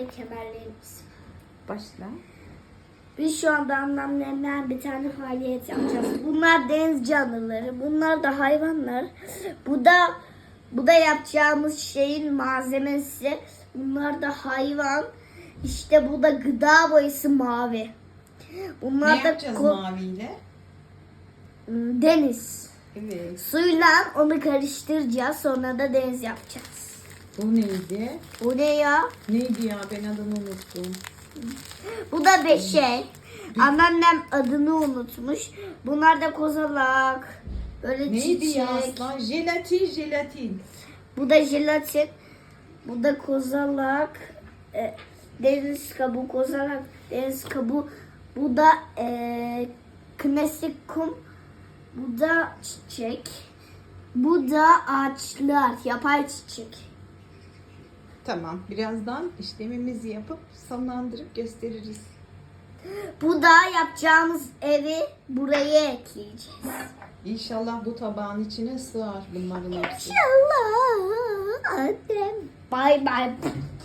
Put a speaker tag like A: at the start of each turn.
A: ve kemerlerimiz.
B: Başla.
A: Biz şu anda annemlerden bir tane faaliyet yapacağız. Bunlar deniz canlıları. Bunlar da hayvanlar. Bu da bu da yapacağımız şeyin malzemesi. Bunlar da hayvan. İşte bu da gıda boyası mavi. Bunlar
B: ne
A: da
B: yapacağız maviyle?
A: deniz.
B: Evet.
A: Suyla onu karıştıracağız. Sonra da deniz yapacağız.
B: Bu neydi?
A: Bu ne ya?
B: Neydi ya ben adını unuttum.
A: Bu da beşey. Anneannem adını unutmuş. Bunlar da kozalak. Böyle
B: Neydi
A: çiçek.
B: ya aslan? Jelatin jelatin.
A: Bu da jelatin. Bu da kozalak. E, deniz kabuğu kozalak. Deniz kabuğu. Bu da e, klasik kum. Bu da çiçek. Bu da ağaçlar. Yapay çiçek.
B: Tamam birazdan işlemimizi yapıp sonlandırıp gösteririz.
A: Bu da yapacağımız evi buraya ekleyeceğiz.
B: İnşallah bu tabağın içine sığar bunların hepsi.
A: İnşallah. Annem. Bay bay.